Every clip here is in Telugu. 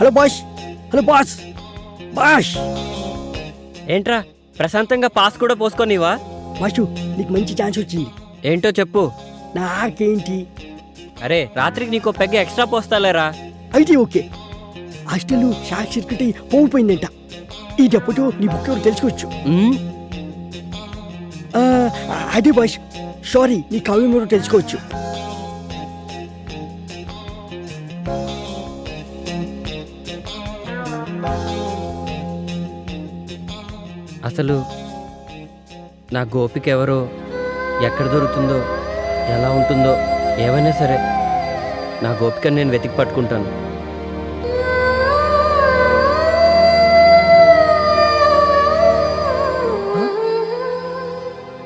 Hello boss hello boss boss ఏంట్రా ప్రశాంతంగా పాస్ కూడా పోసుకోనివా? బాషు నీకు మంచి ఛాన్స్ వచ్చింది. ఏంటో చెప్పు. నాకేంటి? అరే రాత్రికి నీకో పెగ్గ ఎక్స్ట్రా పోస్తాలేరా? అయితే ఓకే. హాస్టల్ షార్ట్ సర్క్యూట్ అయ్యి పోయిపోయిందంట ఈ దెబ్బతో నీ బుక్ ఎవరు తెలుసుకోవచ్చు? అదే బాష్ సారీ నీ కావ్యం ఎవరో తెలుసుకోవచ్చు. అసలు నా గోపిక ఎవరో ఎక్కడ దొరుకుతుందో ఎలా ఉంటుందో ఏమైనా సరే నా గోపికని నేను వెతికి పట్టుకుంటాను.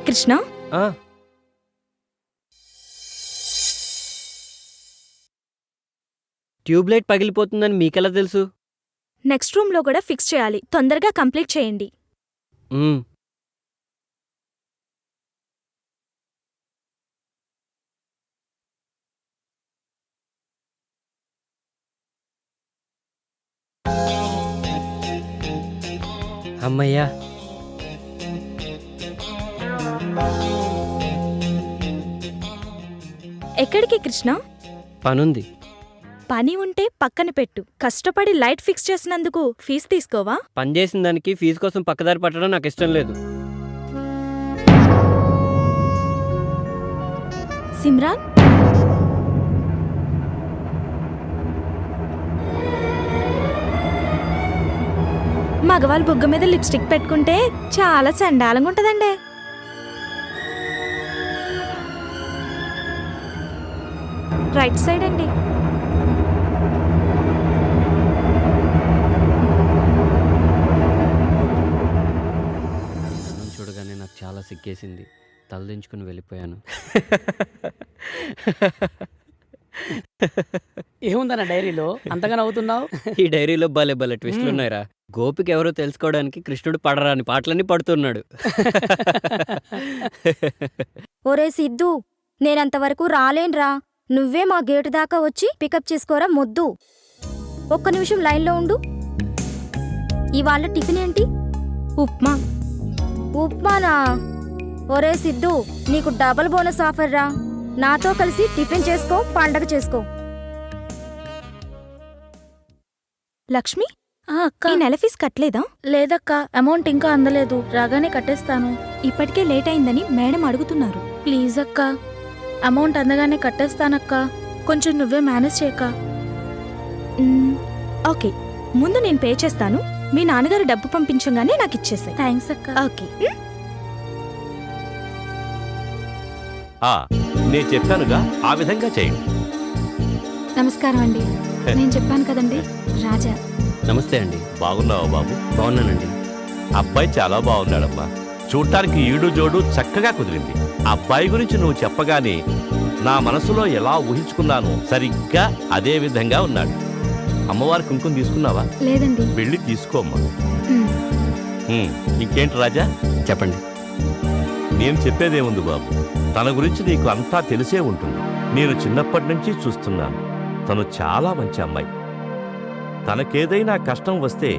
కృష్ణ? ఆ, ట్యూబ్లైట్ పగిలిపోతుందని మీకెలా తెలుసు? నెక్స్ట్ రూమ్లో కూడా ఫిక్స్ చేయాలి. తొందరగా కంప్లీట్ చేయండి. ఉమ్, అమ్మయ్యా. ఎక్కడికి కృష్ణ? పనుంది. పని ఉంటే పక్కన పెట్టు. కష్టపడి లైట్ ఫిక్స్ చేసినందుకు ఫీజు తీసుకోవా? పని చేసిన దానికి ఫీజు కోసం పక్కదారి పట్టడం నాకు ఇష్టం లేదు. సిమ్రాన్? మగవాళ్ళు బుగ్గ మీద లిప్స్టిక్ పెట్టుకుంటే చాలా చండాలంగా ఉంటదండి. రైట్ సైడ్ అండి. సిగ్గేసింది. తలదించుకుని వెళ్ళిపోయాను. ఏముందన్న డైరీలో? అంతగా నవ్వుతున్నావు? ఈ డైరీలో భలే భలే ట్విస్టులు ఉన్నాయిరా. గోపిక ఎవరో తెలుసుకోవడానికి కృష్ణుడు పడరాని పాటలన్నీ పడుతున్నాడు. ఒరే సిద్ధు నేనంతవరకు రాలేన్రా. నువ్వే మా గేటు దాకా వచ్చి పికప్ చేసుకోరా మొద్దు. ఒక్క నిమిషం లైన్లో ఉండు. ఇవాళ టిఫిన్ ఏంటి? ఉప్మా. ఉప్మానా? ఒరే సిద్ధు నీకు డబుల్ బోనస్ ఆఫర్ రా. నాతో కలిసి టిఫిన్ చేసుకో పండగ చేసుకో. లక్ష్మి ఆ, అక్క. ఈ నెల ఫీజు కట్టలేదా? లేదక్క అమౌంట్ ఇంకా అందలేదు. రాగానే కట్టేస్తాను. ఇప్పటికే లేట్ అయిందని మేడం అడుగుతున్నారు. ప్లీజ్ అక్క. అమౌంట్ అందగానే కట్టేస్తానక్క. కొంచెం నువ్వే మేనేజ్ చేయక. మ్మ్, ఓకే. ముందు నేను పే చేస్తాను. మీ నాన్నగారు డబ్బు పంపించగానే నాకు ఇచ్చేసాయి. థ్యాంక్స్ అక్క. ఓకే. నేను చెప్పానుగా ఆ విధంగా చేయండి. నమస్కారం అండి. నేను చెప్పాను కదండి రాజా. నమస్తే అండి. బాగున్నావా బాబు? బాగున్నానండి. అబ్బాయి చాలా బాగున్నాడమ్మా. చూడటానికి ఈడు జోడు చక్కగా కుదిరింది. అబ్బాయి గురించి నువ్వు చెప్పగానే నా మనసులో ఎలా ఊహించుకున్నానో సరిగ్గా అదే విధంగా ఉన్నాడు. అమ్మవారి కుంకుమ తీసుకున్నావా? లేదండి. వెళ్ళి తీసుకోమ్మా. ఇంకేంటి రాజా? చెప్పండి. నేను చెప్పేదేముంది బాబు? తన గురించి నీకు అంతా తెలిసే ఉంటుంది. నేను చిన్నప్పటి నుంచి చూస్తున్నాను. తను చాలా మంచి అమ్మాయి. తనకేదైనా కష్టం వస్తే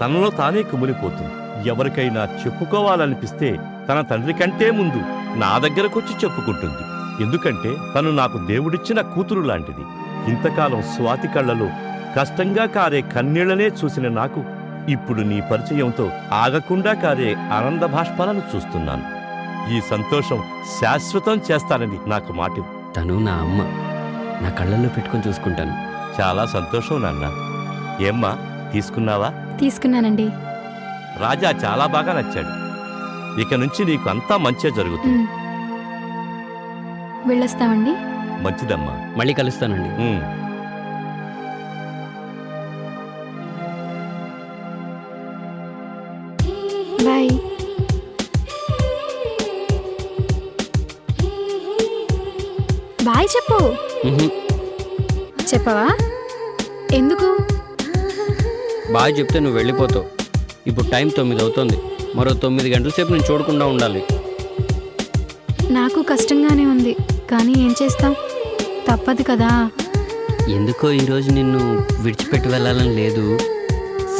తనలో తానే కుమిలిపోతుంది. ఎవరికైనా చెప్పుకోవాలనిపిస్తే తన తండ్రి కంటే ముందు నా దగ్గరకొచ్చి చెప్పుకుంటుంది. ఎందుకంటే తను నాకు దేవుడిచ్చిన కూతురు లాంటిది. ఇంతకాలం స్వాతి కళ్ళలో కష్టంగా కారే కన్నీళ్ళనే చూసిన నాకు ఇప్పుడు నీ పరిచయంతో ఆగకుండా కారే ఆనంద భాష్పాలను చూస్తున్నాను. ఈ సంతోషం శాశ్వతం చేస్తానని నాకు మాట. తను నా అమ్మ. నా కళ్ళల్లో పెట్టుకొని చూసుకుంటాను. చాలా సంతోషం నాన్న. ఏమ్మా తీసుకున్నావా? తీసుకున్నానండి. రాజా చాలా బాగా నచ్చాడు. ఇక నుంచి నీకు అంతా మంచే జరుగుతుంది. వెళ్ళొస్తామండి. మంచిదమ్మా. మళ్ళీ కలుస్తానండి. చెప్పు. చెప్పవా? ఎందుకు? బాగా చెప్తే నువ్వు వెళ్ళిపోతావు. ఇప్పుడు టైం తొమ్మిది అవుతుంది. మరో తొమ్మిది గంటల సేపు నేను చూడకుండా ఉండాలి. నాకు కష్టంగానే ఉంది. కానీ ఏం చేస్తాం? తప్పదు కదా. ఎందుకో ఈరోజు నిన్ను విడిచిపెట్టి వెళ్ళాలని లేదు.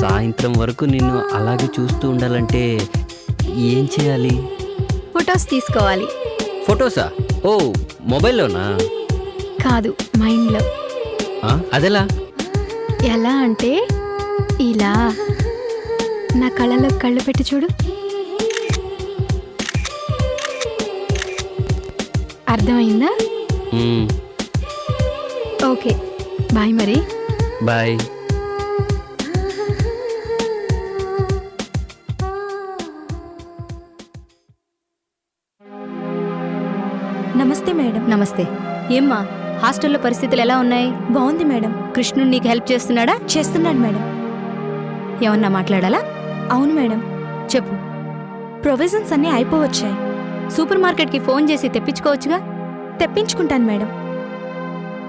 సాయంత్రం వరకు నిన్ను అలాగే చూస్తూ ఉండాలంటే ఏం చేయాలి? ఫొటోస్ తీసుకోవాలి. ఫొటోసా? ఓ మొబైల్లోనా? కాదు మైండ్లో అదెలా? ఎలా అంటే ఇలా. నా కళ్ళలో కళ్ళు పెట్టి చూడు. అర్థమైందా? ఓకే బాయ్ మరి. బాయ్. నమస్తే మేడం. నమస్తే. ఏమ్మా? హాస్టల్లో పరిస్థితులు ఎలా ఉన్నాయి? బాగుంది మేడం. కృష్ణుడు నీకు హెల్ప్ చేస్తున్నాడా? చేస్తున్నాడు మేడం. ఏమన్నా మాట్లాడాలా? అవును మేడం. చెప్పు. ప్రొవిజన్స్ అన్నీ అయిపోవచ్చాయి. సూపర్ మార్కెట్కి ఫోన్ చేసి తెప్పించుకోవచ్చుగా? తెప్పించుకుంటాను మేడం.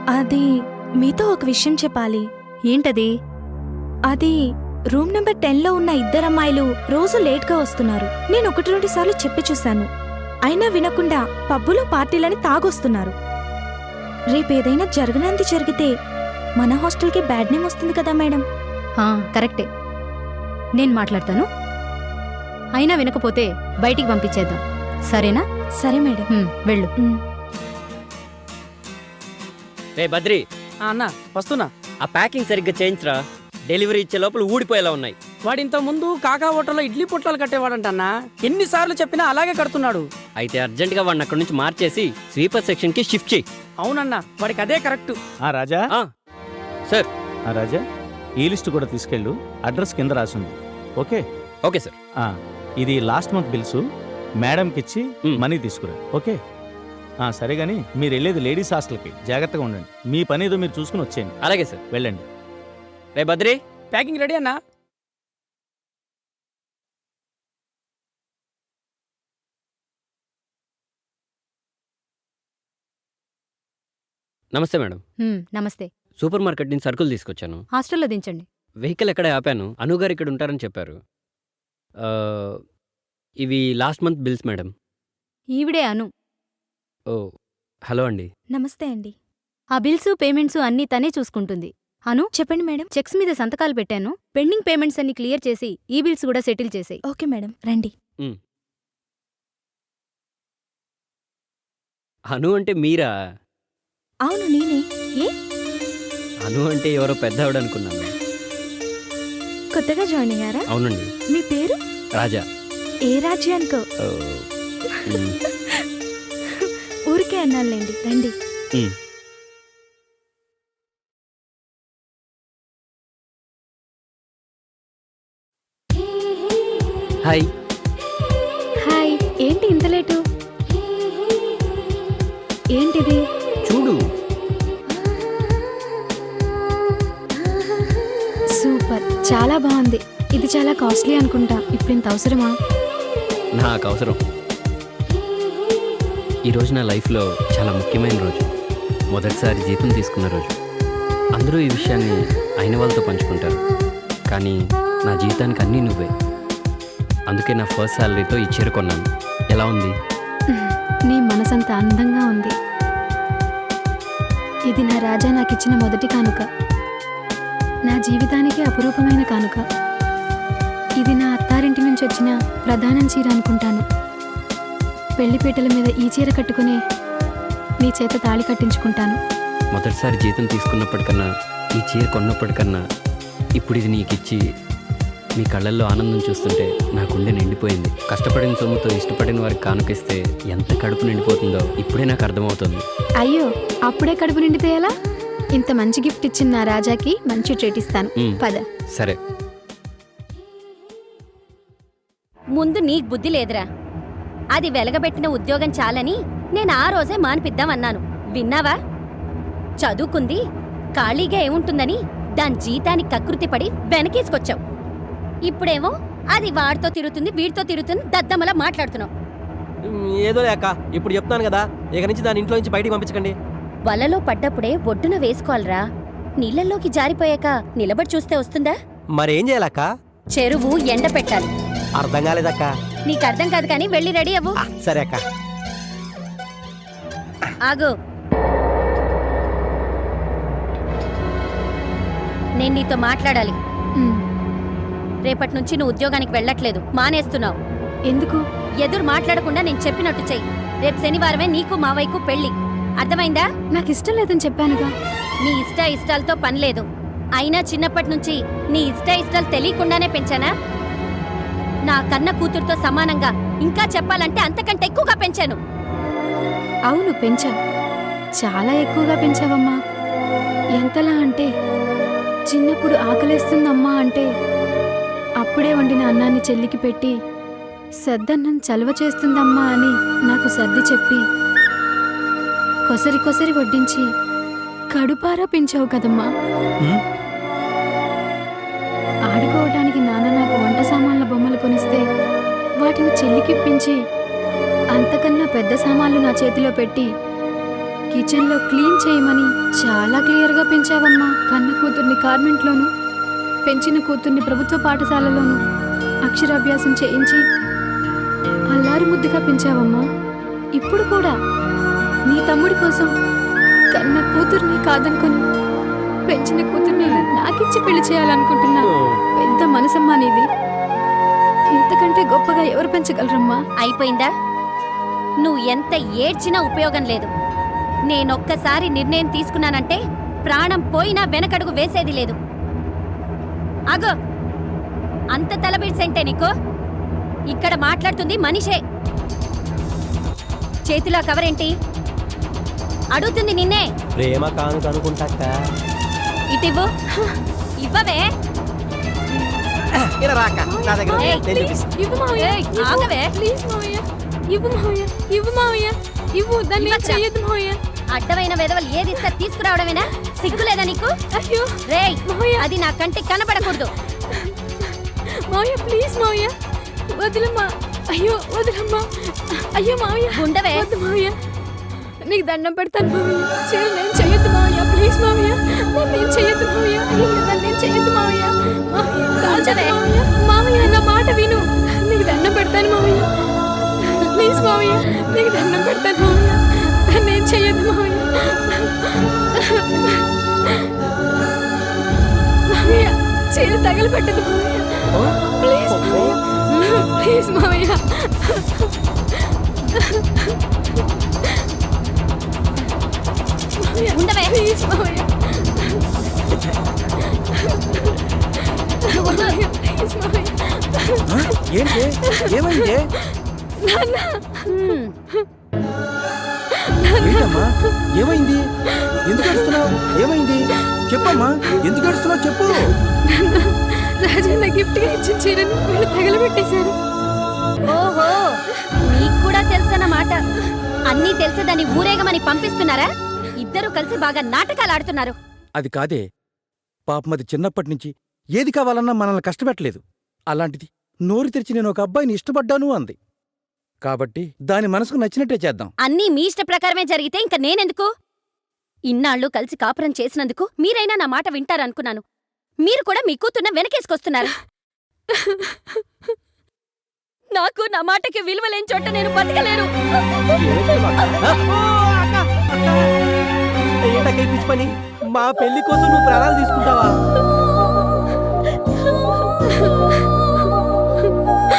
అది మీతో ఒక విషయం చెప్పాలి. ఏంటది? అది రూమ్ నెంబర్ టెన్లో ఉన్న ఇద్దరు అమ్మాయిలు రోజు లేట్గా వస్తున్నారు. నేను ఒకటి రెండు సార్లు చెప్పి చూశాను. అయినా వినకుండా పబ్బులో పార్టీలని తాగొస్తున్నారు. రేపేదైనా జరగనంది జరిగితే మన హాస్టల్కి బ్యాడ్ నేమ్ వస్తుంది కదా మేడం. ఆ, కరెక్టే. నేను మాట్లాడతాను. అయినా వినకపోతే బయటికి పంపించేద్దాం. సరేనా? సరే మేడం. వెళ్ళు. రే బద్రి. ఆ, అన్న వస్తున్నా. ఆ ప్యాకింగ్ సరిగ్గా చేయించరా. డెలివరీ ఇచ్చే లోపల ఊడిపోయేలా ఉన్నాయి. వాడు ఇంత ముందు కాకా హోటల్లో ఇడ్లీ పొట్లాలు కట్టేవాడంట అన్న ఎన్నిసార్లు చెప్పినా అలాగే కడుతున్నాడు. అయితే అర్జెంటుగా వాడిని అక్కడి నుంచి మార్చేసి స్వీపర్ సెక్షన్కి షిఫ్ట్ చేయి. అవునన్నా వాడికి అదే కరెక్ట్. ఆ రాజా? ఆ, సార్. ఆ రాజా ఈ లిస్ట్ కూడా తీసుకెళ్ళు. అడ్రస్ కింద రాసింది ఓకే? Okay sir. ఆ, ఇది లాస్ట్ మంత్ బిల్స్. మేడంకి ఇచ్చి మ్. మనీ తీసుకురా. ఓకే? ఆ, సరే కానీ మీరు వెళ్ళేది లేడీస్ హాస్టల్కి. జాగ్రత్తగా ఉండండి. మీ పని ఏదో మీరు చూసుకుని వచ్చేయండి. అలాగే సార్. వెళ్ళండి. రే బద్రి ప్యాకింగ్ రెడీ అన్నా? నమస్తే మేడం. హ్మ్, నమస్తే. సూపర్ మార్కెట్ నుంచి సరుకులు తీసుకొచ్చాను. హాస్టల్లో దించండి. వెహికల్ ఎక్కడ ఆపాను? అనుగారు ఇక్కడ ఉంటారని చెప్పారు. ఆ, ఇవి లాస్ట్ మంత్ బిల్స్ మేడం. ఈవిడే అను. ఓ హలో అండి. నమస్తే అండి. ఆ బిల్సు పేమెంట్స్ అన్నీ తనే చూసుకుంటుంది. అను చెప్పండి మేడం. చెక్స్ మీద సంతకాలు పెట్టాను. పెండింగ్ పేమెంట్స్ అన్ని క్లియర్ చేసి ఈ బిల్స్ కూడా సెటిల్ చేసేయి. ఓకే మేడం రండి. అను అంటే మీరా? అవును నేనే. ఏ? అను అంటే ఎవరో పెద్ద ఆవిడ అనుకున్నాను. కొత్తగా జాయిన్ అయ్యారా? అవునండి. మీ పేరు? రాజా. ఏ రాజ్యానికో ఓ, మ్, ఊరికే అన్నానులేండి రండి. మ్. సూపర్. చాలా బాగుంది. ఇది చాలా కాస్ట్లీ అనుకుంటా. ఇప్పుడు ఇంత అవసరమా? నాకు అవసరం. ఈరోజు నా లైఫ్లో చాలా ముఖ్యమైన రోజు. మొదటిసారి జీతం తీసుకున్న రోజు. అందరూ ఈ విషయాన్ని అయిన వాళ్ళతో పంచుకుంటారు. కానీ నా జీవితానికి అన్నీ నువ్వే. అందుకే నా ఫస్ట్ శాలరీతో ఈ చీర కొన్నాను. ఎలా ఉంది? నీ మనసంత అందంగా ఉంది. ఇది నా రాజా నాకిచ్చిన మొదటి కానుక. నా జీవితానికి అపురూపమైన కానుక. ఇది నా అత్తారింటి నుంచి వచ్చిన ప్రధానం చీర అనుకుంటాను. పెళ్ళిపీటల మీద ఈ చీర కట్టుకుని నీ చేత తాళి కట్టించుకుంటాను. మొదటిసారి జీతం తీసుకున్నప్పటికన్నా ఈ చీర కొన్నప్పటికన్నా ఇప్పుడు ఇది నీకిచ్చి మీ కళ్ళల్లో ఆనందం చూస్తుంటే నా గుండె నిండిపోయింది. కష్టపడిన సొమ్ముతో ఇష్టపడిన వారికి కానుకిస్తే ఎంత కడుపు నిండిపోతుందో ఇప్పుడే నాకు అర్థమవుతుంది. అయ్యో అప్పుడే కడుపు నిండితే ఎలా? ఇంత మంచి గిఫ్ట్ ఇచ్చిన నా రాజాకి మంచి ట్రీట్ ఇస్తాను. పద. సరే. ముందు నీకు బుద్ధి లేదురా. అది వెలగబెట్టిన ఉద్యోగం చాలని నేను ఆ రోజే మానిపిద్దామన్నాను. విన్నావా? చదువుకుంది ఖాళీగా ఏముంటుందని దాని జీతానికి కకృతిపడి వెనకేసుకొచ్చావు. ఇప్పుడేమో అది వాడితో తిరుగుతుంది వీడితో తిరుగుతుంది దద్దమ్మలా మాట్లాడుతున్నావు. ఏదో లేక ఇప్పుడు చెప్తాను కదా. ఇక నుంచి దాని ఇంట్లో నుంచి బయటికి పంపించకండి. వలలో పడ్డప్పుడే ఒడ్డున వేసుకోవాలరా. నీళ్ళల్లోకి జారిపోయాక నిలబడి చూస్తే వస్తుందా? మరేం చేయాలక్క? చెరువు ఎండ పెట్టాలి. అర్థం కాలేదక్క. నీకు అర్థం కాదు కానీ వెళ్ళి రెడీ అవ్వు. ఆ, సరే అక్క. ఆగు. నేను నీతో మాట్లాడాలి. రేపటి నుంచి నువ్వు ఉద్యోగానికి వెళ్ళట్లేదు. మానేస్తున్నావు. ఎందుకు? ఎదురు మాట్లాడకుండా నేను చెప్పినట్టు చెయ్యి. రేపు శనివారమే నీకు మావయ్యకు పెళ్ళి అర్థమైందా? నాకు ఇష్టం లేదని చెప్పానుగా. నీ ఇష్ట ఇష్టాలతో పని లేదు. అయినా చిన్నప్పటి నుంచి నీ ఇష్ట ఇష్టాలు తెలియకుండానే పెంచానా? నా కన్న కూతురుతో సమానంగా ఇంకా చెప్పాలంటే అంతకంటే ఎక్కువగా పెంచాను. అవును పెంచావు చాలా ఎక్కువగా పెంచావమ్మా. ఎంతలా అంటే చిన్నప్పుడు ఆకలేస్తుందమ్మా అంటే అప్పుడే వండిన అన్నాన్ని చెల్లికి పెట్టి సద్దన్నం చలవ చేస్తుందమ్మా అని నాకు సర్ది చెప్పి కొసరి కొసరి వడ్డించి కడుపారా పెంచావు కదమ్మా. ఉమ్. ఆడుకోవటానికి నాన్న నాకు వంట సామాన్ల బొమ్మలు కొనిస్తే వాటిని చెల్లికిప్పించి అంతకన్నా పెద్ద సామాన్లు నా చేతిలో పెట్టి కిచెన్లో క్లీన్ చేయమని చాలా క్లియర్గా పెంచావమ్మా. కన్న కూతుర్ని కార్మెంట్లోను పెంచిన కూతుర్ని ప్రభుత్వ పాఠశాలలోను అక్షరాభ్యాసం చేయించి అల్లారు ముద్దుగా పెంచావమ్మా. ఇప్పుడు కూడా నీ తమ్ముడి కోసం కన్న కూతుర్ని కాదనుకొని పెంచిన కూతుర్ని నాకిచ్చి పెళ్ళి చేయాలనుకుంటున్నా. పెద్ద మనసమ్మా నీది. ఇంతకంటే గొప్పగా ఎవరు పెంచగలరమ్మా? అయిపోయిందా? నువ్వు ఎంత ఏడ్చినా ఉపయోగం లేదు. నేనొక్కసారి నిర్ణయం తీసుకున్నానంటే ప్రాణం పోయినా వెనకడుగు వేసేది లేదు. అగో! అంత తలబిడ్సంటే నీకు? ఇక్కడ మాట్లాడుతుంది మనిషే. చేతిలో కవరేంటి? అడుగుతుంది నిన్నే. ప్రేమ కానుక అనుకుంటాక ఇటివ్వు. ఇవ్వవే. ఇలా రాక నా దగ్గర ఉంది. ఏయ్, నేను చూపిస్తా. ఇవ్వు మావయ్య ఏయ్, ఆగవే. ప్లీజ్ మావయ్య ఇవ్వు మావయ్య ఇవ్వు మావయ్య ఇవ్వు దాన్ని ఇవ్వచ్చా? చెయ్యొద్దు మావయ్య. అడ్డమైన వెధవలు ఏది ఇస్తే తీసుకురావడమేనా? సిగ్గులేదా నీకు? అయ్యో రేయ్ మావయ్య. అది నా కంటికి కనబడకూడదు. మావయ్య ప్లీజ్ మావయ్య. వదిలమ్మా. అయ్యో వదిలమ్మా. అయ్యో మావయ్య. ఉండవే. వద్దు మావయ్య. నీకు దండం పెడతాను మావయ్య చీర నేను చెయ్యొద్దు మావయ్య. ప్లీజ్ నన్ను నేను అయ్యో నన్ను నేను మావయ్య. కాల్చవే మావయ్య. మావయ్య నా మాట విను. నీకు దండం పెడతాను మావయ్య. ప్లీజ్ మావయ్య. నీకు దండం పెడతాను నన్ను నేను చెయ్యొద్దు మావయ్య. మావయ్య చీర తగలబెట్టదు మావయ్య. ప్లీజ్ మావయ్య. ప్లీజ్ మావయ్య. ఉండవే. ఏంటి? ఏమైంది? హ్మ్. ఏంటమ్మా? ఏమైంది? ఎందుకు ఏడుస్తున్నావు? ఏమైంది? చెప్పమ్మా. ఎందుకు ఏడుస్తున్నావు? చెప్పు. రాజన్న గిఫ్ట్గా ఇచ్చిన చీరను వీళ్ళు తగలబెట్టేశారు. ఓహో నీకు కూడా తెలుసన్నమాట. అన్నీ తెలిసేదాన్ని ఊరేగమని పంపిస్తున్నారా? ఇద్దరు కలిసి బాగా నాటకాలు ఆడుతున్నారు. అది కాదే. పాపం అది చిన్నప్పటి నుంచి ఏది కావాలన్నా మనల్ని కష్టపెట్టలేదు. అలాంటిది నోరు తెరిచి నేను ఒక అబ్బాయిని ఇష్టపడ్డాను అంది. కాబట్టి దాని మనసుకు నచ్చినట్టే చేద్దాం. అన్నీ మీ ఇష్ట ప్రకారమే జరిగితే ఇంక నేనెందుకు? ఇన్నాళ్ళు కలిసి కాపురం చేసినందుకు మీరైనా నా మాట వింటారనుకున్నాను. మీరు కూడా మీ కూతున్న వెనకేసుకొస్తున్నారు. నాకు నా మాటకి విలువలేని చోట నేను బతకలేను. ఏంటక్క పిచ్చి పని? మా పెళ్ళి కోసం నువ్వు ప్రాణాలు తీసుకుంటావా?